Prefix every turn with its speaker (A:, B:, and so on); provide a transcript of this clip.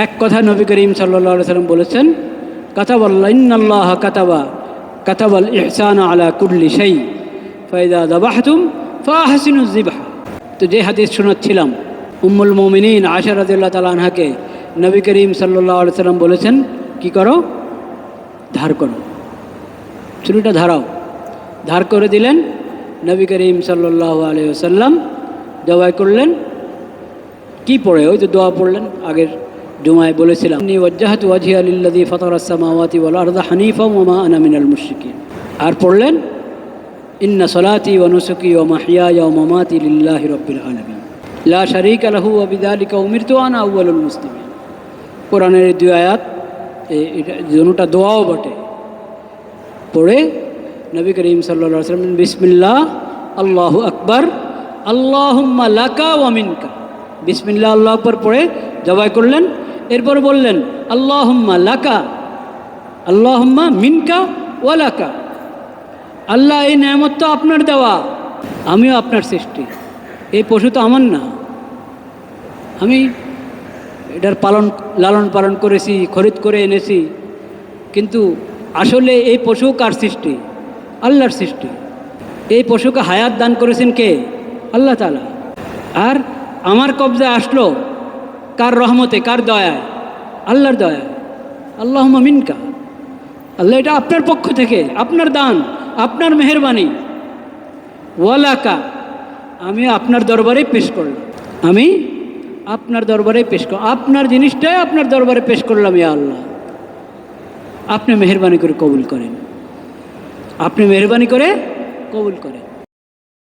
A: এক কথা নবী করিম সাল্লা সাল্লাম বলেছেন কাতাবাল্লা ইন্নাল্লাহ কাতাবা, কাতাবাল ইহসান আলা কুল্লি সেই ফায়দা দাবাহাতুম ফাহাসিনুজ্জিবাহ তো যে হাদিস শোনাচ্ছিলাম, উম্মুল মোমিনিন আশা রাদিল্লাহ তালা আনহাকে নবী করিম সাল্লাহ সাল্লাম বলেছেন, কি করো? ধার করো। ছুরিটা ধারাও। ধার করে দিলেন, নবী করিম সাল্লাহ আলিয়াল্লাম জবাই করলেন। কি পড়ে? ওই তো দোয়া পড়লেন আগের জুমায় বলেছিলাম নি ওয়াজ্জাহাতু ওয়াজহিয়া লিল্লাযী ফাতারাস সামাওয়াতি ওয়াল আরদা হানিফা ওয়া মা আনা মিনাল মুশরিকিন আর পড়লেন ইন্না সলাতি ওয়া নুসুকি ওয়া মাহইয়ায়া ওয়া মামাতি লিল্লাহি রাব্বিল আলামিন লা শারীকা লাহু ওয়া বিযালিকা উমিরতু আনা আউয়ালুল মুসলিমিন কোরআনের এই দুই আয়াত এই এটা দুটোটা দোয়াও বটে পড়ে নবী করিম সাল্লাহ সাল্লাম বিসমিল্লাহ আল্লাহু আকবর আল্লাহুম্মা লাকা ওয়া মিনকা বিসমিল্লাহ আল্লাহ আকবর পড়ে জবাই করলেন এরপর বললেন, আল্লাহুম্মা লাকা, আল্লাহুম্মা মিনকা ওয়া লাকা। আল্লাহ এই নেয়ামত তো আপনার দেওয়া, আমিও আপনার সৃষ্টি। এই পশু তো আমার না। আমি এটার পালন, লালন পালন করেছি, খরিদ করে এনেছি, কিন্তু আসলে এই পশু কার সৃষ্টি? আল্লাহর সৃষ্টি। এই পশুকে হায়াত দান করেছেন কে? আল্লাহ তালা আর আমার কবজায় আসলো কার রহমতে, কার দয়ায়? আল্লাহর দয়ায়। আল্লাহ মিনকা। আল্লাহ এটা আপনার পক্ষ থেকে, আপনার দান, আপনার মেহরবানি। ওয়ালাকা, আমি আপনার দরবারে পেশ করলাম। আমি আপনার দরবারে পেশ করলাম আপনার জিনিসটাই আপনার দরবারে পেশ করলাম, ইয়া আল্লাহ। আপনি মেহরবানি করে কবুল করেন। আপনি মেহরবানি করে কবুল করেন।